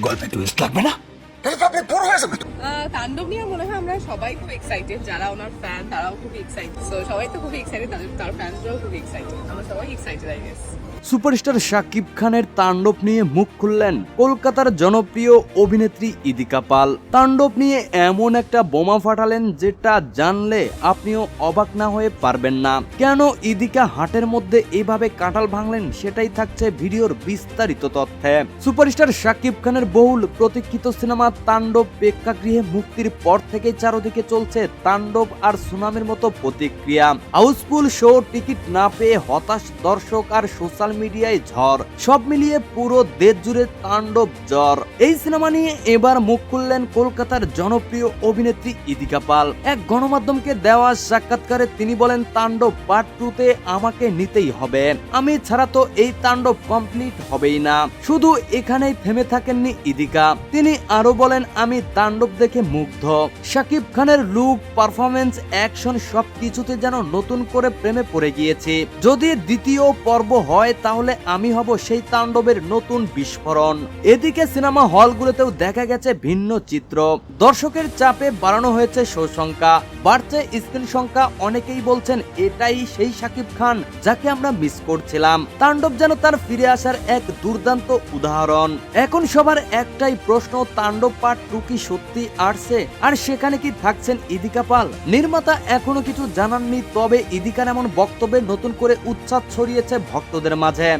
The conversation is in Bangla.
গল্পে টুইস্ট লাগবে না? তাহলে তো আপনি বড় হয়ে যাবে তো। আহ, তাণ্ডব নিয়ে মনে হয় আমরা সবাই খুব এক্সাইটেড যারা ওনার ফ্যান তারাও খুব এক্সাইটেড সো সবাই তো খুব এক্সাইটেড তাদের তার ফ্যান্সরাও খুব এক্সাইটেড আমরা সবাই excited I guess superstar Shakib খানের তাণ্ডব নিয়ে মুখ খুললেন কলকাতার জনপ্রিয় অভিনেত্রী ইদিকা পাল। তাণ্ডব নিয়ে এমন একটা বোমা ফাটালেন যেটা জানলে আপনিও অবাক না হয়ে পারবেন না। কেন ইদিকা হাটের মধ্যে এভাবে কাঁঠাল ভাঙলেন সেটাই থাকছে ভিডিওর বিস্তারিত তথ্যে। সুপারস্টার শাকিব খানের বহুল প্রতীক্ষিত সিনেমা তাণ্ডব প্রেক্ষাগৃহে মুক্তির পর থেকে চারদিকে চলছে তাণ্ডব আর সুনামের মতো প্রতিক্রিয়া। হাউসফুল শো টিকিট না পেয়ে হতাশ দর্শক আর সোশ্যাল মিডিয়ায় ঝড়। সব মিলিয়ে পুরো দেশ জুড়ে তাণ্ডব জ্বর। এই সিনেমা নিয়ে এবার মুখ খুললেন কলকাতার জনপ্রিয় অভিনেত্রী ইদিকা পাল। এক গণমাধ্যমকে দেওয়া সাক্ষাৎকারে তিনি বলেন, তাণ্ডব পার্ট টুতে আমাকে নিতেই হবে। আমি ছাড়া তো এই তাণ্ডব কমপ্লিট হবেই না। শুধু এখানেই থেমে থাকেননি ইদিকা। তিনি আরও বলেন, আমি তাণ্ডব দেখে মুগ্ধ। শাকিব খানের লুক পারফরমেন্স অ্যাকশন সবকিছুতে যেন নতুন করে প্রেমে পড়ে গিয়েছি। যদি দ্বিতীয় পর্ব হয়, তাহলে আমি হব সেই তাণ্ডবের নতুন বিস্ফোরণ। এদিকে সিনেমা হলগুলোতেও দেখা গেছে ভিন্ন চিত্র। দর্শকের চাপে বাড়ানো হয়েছে শো সংখ্যা। বাড়ছে স্ক্রিন সংখ্যা। অনেকেই বলছেন, এটাই সেই শাকিব খান যাকে আমরা মিস করছিলাম। তাণ্ডব যেন তার ফিরে আসার এক দুর্দান্ত উদাহরণ। এখন সবার একটাই প্রশ্ন, তাণ্ডব পার্ট টু কি সত্যি আসছে? আর সেখানে কি থাকছেন ইদিকা পাল? নির্মাতা এখনও কিছু জানাননি, তবে ইদিকার এমন বক্তব্যে নতুন করে উচ্ছ্বাস ছড়িয়েছে ভক্তদের মাঝে।